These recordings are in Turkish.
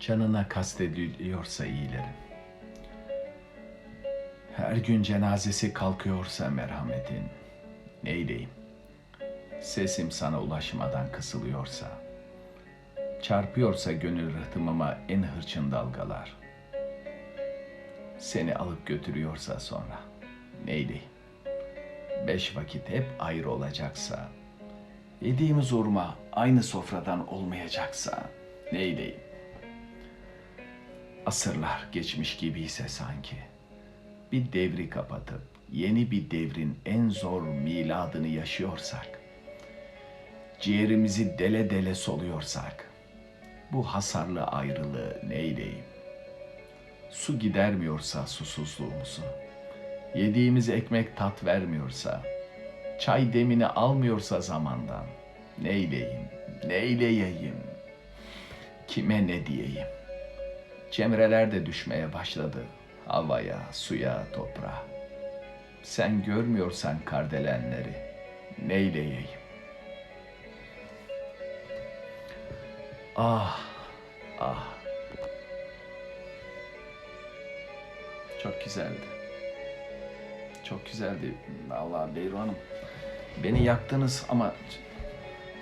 canına kastediliyorsa iyilerin. Her gün cenazesi kalkıyorsa merhametin, neyleyim? Sesim sana ulaşmadan kısılıyorsa, çarpıyorsa gönül rıhtımıma en hırçın dalgalar, seni alıp götürüyorsa sonra, neyleyim? Beş vakit hep ayrı olacaksa, yediğimiz urma aynı sofradan olmayacaksa, neyleyim? Asırlar geçmiş gibiyse sanki, bir devri kapatıp yeni bir devrin en zor miladını yaşıyorsak, ciğerimizi dele dele soluyorsak, bu hasarlı ayrılığı neyleyim? Su gidermiyorsa susuzluğumuzu, yediğimiz ekmek tat vermiyorsa, çay demini almıyorsa zamandan, neyleyim, neyleyeyim, kime ne diyeyim? Cemreler de düşmeye başladı havaya, suya, toprağa. Sen görmüyorsan kardelenleri, neyleyeyim? Ah, ah. Çok güzeldi. Çok güzeldi. Allah Beyru Hanım. Beni yaktınız ama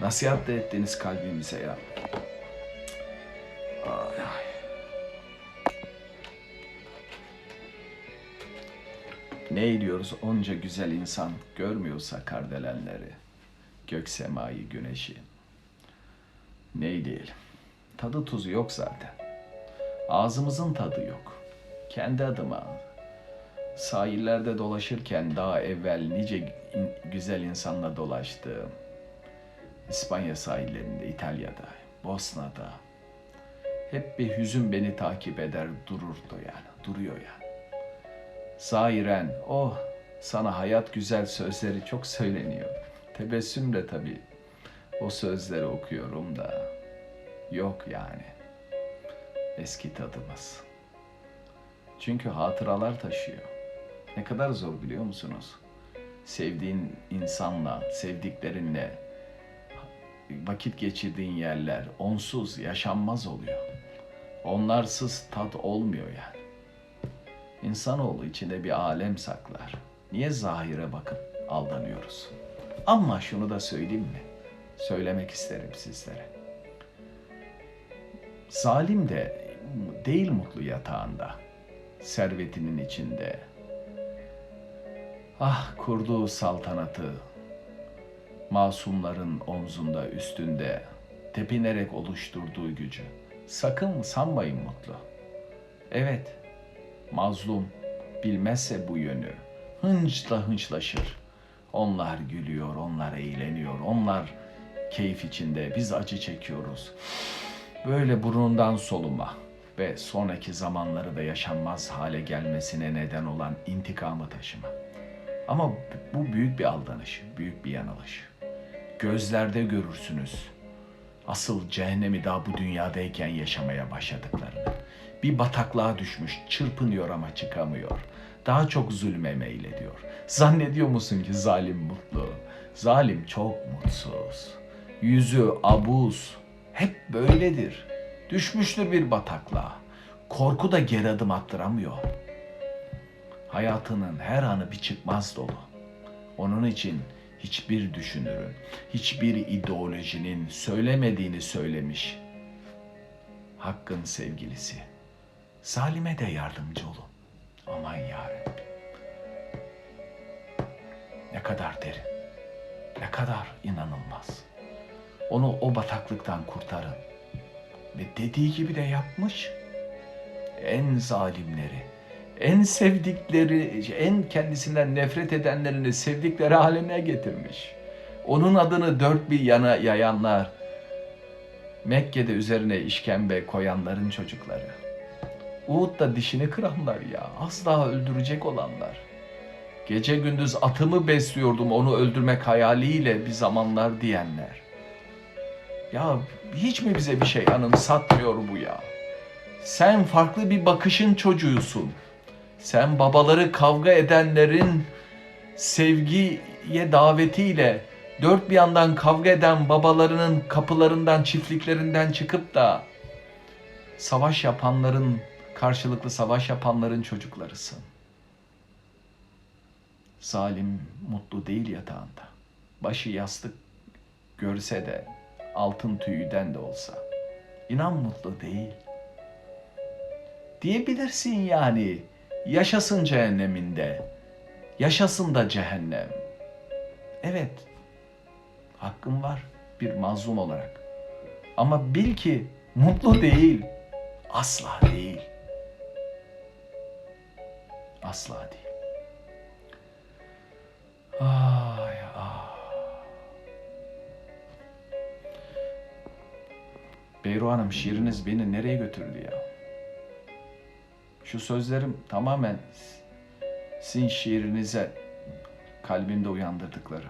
nasihat da ettiniz kalbimize ya. Ay, ay. Ne ediyoruz onca güzel insan görmüyorsa kardelenleri, gök semayı, güneşi. Ne diyelim? Tadı tuzu yok zaten. Ağzımızın tadı yok. Kendi adıma sahillerde dolaşırken daha evvel nice güzel insanla dolaştım. İspanya sahillerinde, İtalya'da, Bosna'da. Hep bir hüzün beni takip eder dururdu yani, duruyor yani. Zahiren oh sana hayat güzel sözleri çok söyleniyor. Tebessümle tabii o sözleri okuyorum da yok yani. Eski tadımız. Çünkü hatıralar taşıyor. Ne kadar zor biliyor musunuz? Sevdiğin insanla, sevdiklerinle vakit geçirdiğin yerler onsuz yaşanmaz oluyor. Onlarsız tat olmuyor yani. İnsanoğlu içinde bir alem saklar. Niye zahire bakıp aldanıyoruz? Ama şunu da söyleyeyim mi? Söylemek isterim sizlere. Zalim de değil mutlu yatağında, servetinin içinde. Ah kurduğu saltanatı, masumların omzunda üstünde, tepinerek oluşturduğu gücü. Sakın sanmayın mutlu. Evet, mazlum bilmezse bu yönü hınçla hınçlaşır. Onlar gülüyor, onlar eğleniyor, onlar keyif içinde, biz acı çekiyoruz. Böyle burnundan soluma ve sonraki zamanları da yaşanmaz hale gelmesine neden olan intikamı taşıma. Ama bu büyük bir aldanış, büyük bir yanılış. Gözlerde görürsünüz asıl cehennemi daha bu dünyadayken yaşamaya başladıklarını. Bir bataklığa düşmüş, çırpınıyor ama çıkamıyor. Daha çok zulme meylediyor. Zannediyor musun ki zalim mutlu? Zalim çok mutsuz. Yüzü abuz. Hep böyledir. Düşmüştür bir bataklığa. Korku da geri adım attıramıyor. Hayatının her anı bir çıkmaz dolu. Onun için hiçbir düşünürün, hiçbir ideolojinin söylemediğini söylemiş. Hakkın sevgilisi. Zalime de yardımcı olun. Aman yarabbim. Ne kadar derin, ne kadar inanılmaz. Onu o bataklıktan kurtarın. Ve dediği gibi de yapmış. En zalimleri, en sevdikleri, en kendisinden nefret edenlerini sevdikleri haline getirmiş. Onun adını dört bir yana yayanlar, Mekke'de üzerine işkembe koyanların çocukları. Uhud'da dişini kıranlar ya, az daha öldürecek olanlar. Gece gündüz atımı besliyordum onu öldürmek hayaliyle bir zamanlar diyenler. Ya hiç mi bize bir şey anımsatmıyor bu ya? Sen farklı bir bakışın çocuğusun. Sen babaları kavga edenlerin sevgiye davetiyle dört bir yandan kavga eden babalarının kapılarından, çiftliklerinden çıkıp da savaş yapanların, karşılıklı savaş yapanların çocuklarısın. Zalim mutlu değil yatağında. Başı yastık görse de altın tüyüden de olsa. İnan mutlu değil. Diyebilirsin yani. Yaşasın cehenneminde. Yaşasın da cehennem. Evet. Hakkın var bir mazlum olarak. Ama bil ki mutlu değil. Asla değil. Asla değil. Ay ah. Beyru Hanım şiiriniz beni nereye götürdü ya? Şu sözlerim tamamen sizin şiirinize kalbimde uyandırdıkları.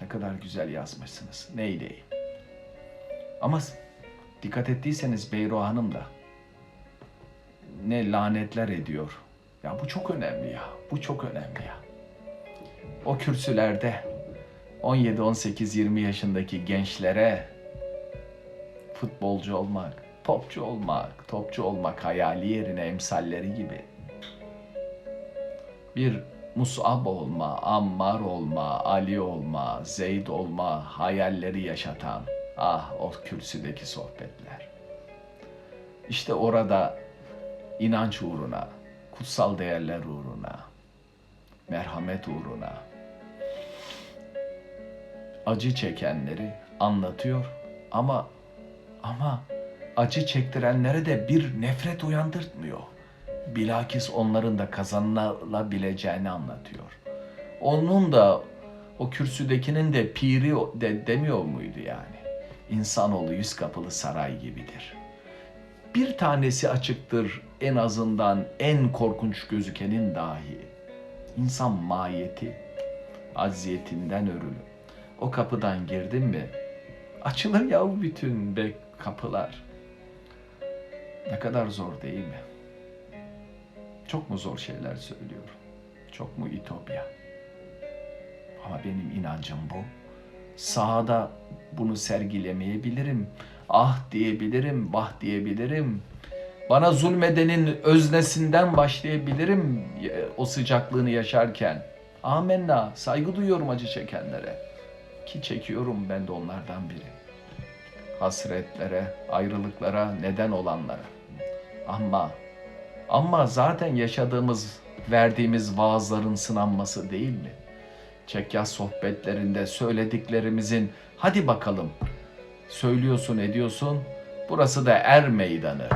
Ne kadar güzel yazmışsınız. Neyleyim? Ama dikkat ettiyseniz Beyru Hanım da ne lanetler ediyor. Ya bu çok önemli ya. Bu çok önemli ya. O kürsülerde 17, 18, 20 yaşındaki gençlere futbolcu olmak, popçu olmak, topçu olmak hayali yerine emsalleri gibi bir Musab olma, Ammar olma, Ali olma, Zeyd olma hayalleri yaşatan ah o kürsüdeki sohbetler. İşte orada inanç uğruna, kutsal değerler uğruna, merhamet uğruna acı çekenleri anlatıyor ama ama acı çektirenlere de bir nefret uyandırtmıyor. Bilakis onların da kazanılabileceğini anlatıyor. Onun da o kürsüdekinin de piri de demiyor muydu yani? İnsanoğlu yüz kapılı saray gibidir. Bir tanesi açıktır en azından en korkunç gözükenin dahi. İnsan mahiyeti, acziyetinden örülü. O kapıdan girdin mi açılır ya bütün be kapılar. Ne kadar zor değil mi? Çok mu zor şeyler söylüyorum? Çok mu ütopya? Ama benim inancım bu. Sahada bunu sergilemeyebilirim. Ah diyebilirim, vah diyebilirim. Bana zulmedenin öznesinden başlayabilirim e, o sıcaklığını yaşarken. Amenna, saygı duyuyorum acı çekenlere. Ki çekiyorum ben de onlardan biri. Hasretlere, ayrılıklara neden olanlara. Ama ama zaten yaşadığımız, verdiğimiz vaazların sınanması değil mi? Çekyas sohbetlerinde söylediklerimizin hadi bakalım söylüyorsun ediyorsun burası da er meydanı.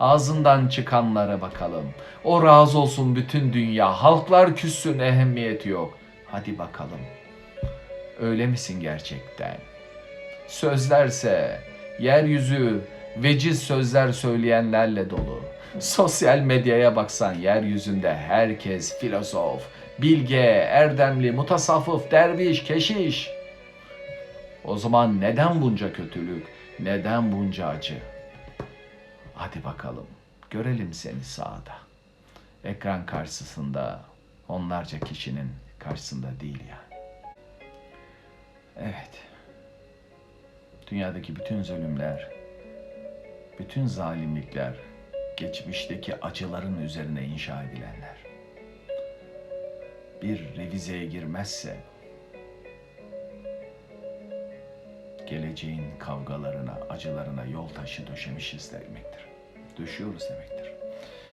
Ağzından çıkanlara bakalım. O razı olsun bütün dünya. Halklar küssün ehemmiyeti yok. Hadi bakalım. Öyle misin gerçekten? Sözlerse yeryüzü veciz sözler söyleyenlerle dolu. Sosyal medyaya baksan yeryüzünde herkes filozof, bilge, erdemli, mutasavvıf, derviş, keşiş. O zaman neden bunca kötülük, neden bunca acı? Hadi bakalım, görelim seni sağda. Ekran karşısında, onlarca kişinin karşısında değil yani. Evet. Dünyadaki bütün zulümler, bütün zalimlikler, geçmişteki acıların üzerine inşa edilenler. Bir revizeye girmezse geleceğin kavgalarına, acılarına yol taşı döşemişiz demektir. Döşüyoruz demektir.